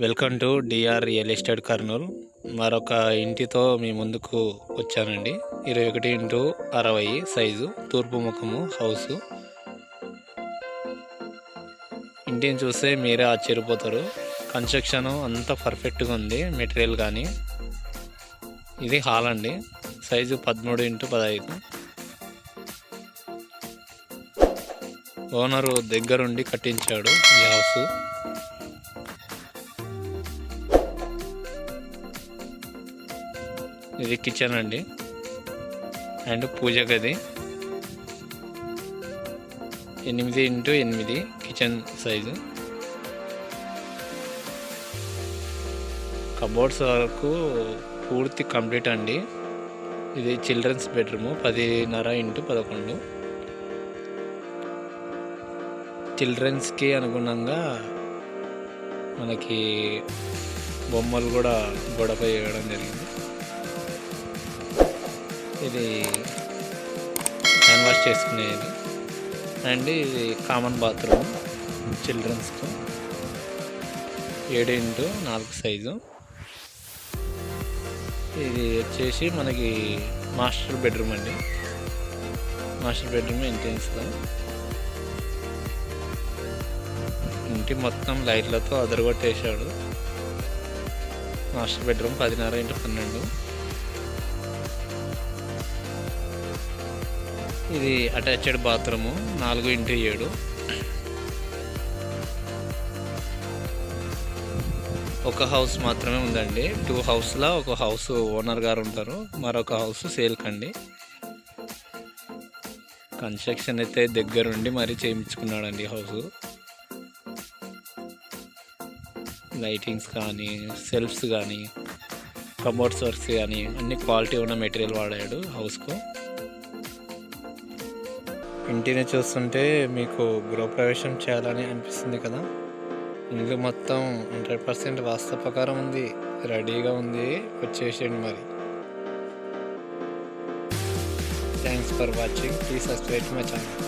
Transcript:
Welcome to DR real estate Kurnool మరొక ఇంటితో మీ ముందుకు వచ్చానండి. ఇరవై ఒకటి ఇంటూ అరవై సైజు తూర్పు ముఖము హౌస్ ఇంటిని చూస్తే మీరే ఆశ్చర్యపోతారు. కన్స్ట్రక్షన్ అంతా పర్ఫెక్ట్గా ఉంది మెటీరియల్ కానీ ఇది హాల్ అండి. సైజు పదమూడు ఇంటూ పదహైదు. ఓనరు దగ్గరుండి కట్టించాడు ఈ హౌస్ ఇది కిచెన్ అండి అండ్ పూజ గది. ఎనిమిది ఇంటూ ఎనిమిది కిచెన్ సైజు. కబోర్డ్స్ వరకు పూర్తి కంప్లీట్ అండి. ఇది చిల్డ్రన్స్ బెడ్రూమ్ పదిన్నర ఇంటూ పదకొండు. చిల్డ్రన్స్కి అనుగుణంగా మనకి బొమ్మలు కూడా గొడవ వేయడం జరిగింది. ఇది హ్యాండ్ వాష్ చేసుకునేది. అండ్ ఇది కామన్ బాత్రూమ్ చిల్డ్రన్స్కు ఏడు ఇంటూ నాలుగు సైజు. ఇది వచ్చేసి మనకి మాస్టర్ బెడ్రూమ్ అండి. మాస్టర్ బెడ్రూమ్ ఎంట్రెన్స్లో ఇంటి మొత్తం లైట్లతో అదరగొట్టేశాడు. మాస్టర్ బెడ్రూమ్ పదిన్నర ఇంటూ పన్నెండు. ఇది అటాచ్డ్ బాత్రూము నాలుగు ఇంటూ ఏడు. ఒక హౌస్ మాత్రమే ఉందండి. టూ హౌస్లో ఒక హౌస్ ఓనర్ గారు ఉంటారు. మరొక హౌస్ సేల్కండి కన్స్ట్రక్షన్ అయితే దగ్గరుండి మరీ చేయించుకున్నాడండి హౌస్. లైటింగ్స్ కానీ సెల్ఫ్స్ కానీ కబోర్డ్స్ వర్క్స్ కానీ అన్ని క్వాలిటీ ఉన్న మెటీరియల్ వాడాడు హౌస్కు. ఇంటిని చూస్తుంటే మీకు గృహప్రవేశం చేయాలని అనిపిస్తుంది కదా? ఇల్లు మొత్తం హండ్రెడ్ పర్సెంట్ వాస్తవ ప్రకారం ఉంది. రెడీగా ఉంది. వచ్చేసేయండి మరి. Thanks for watching please subscribe my channel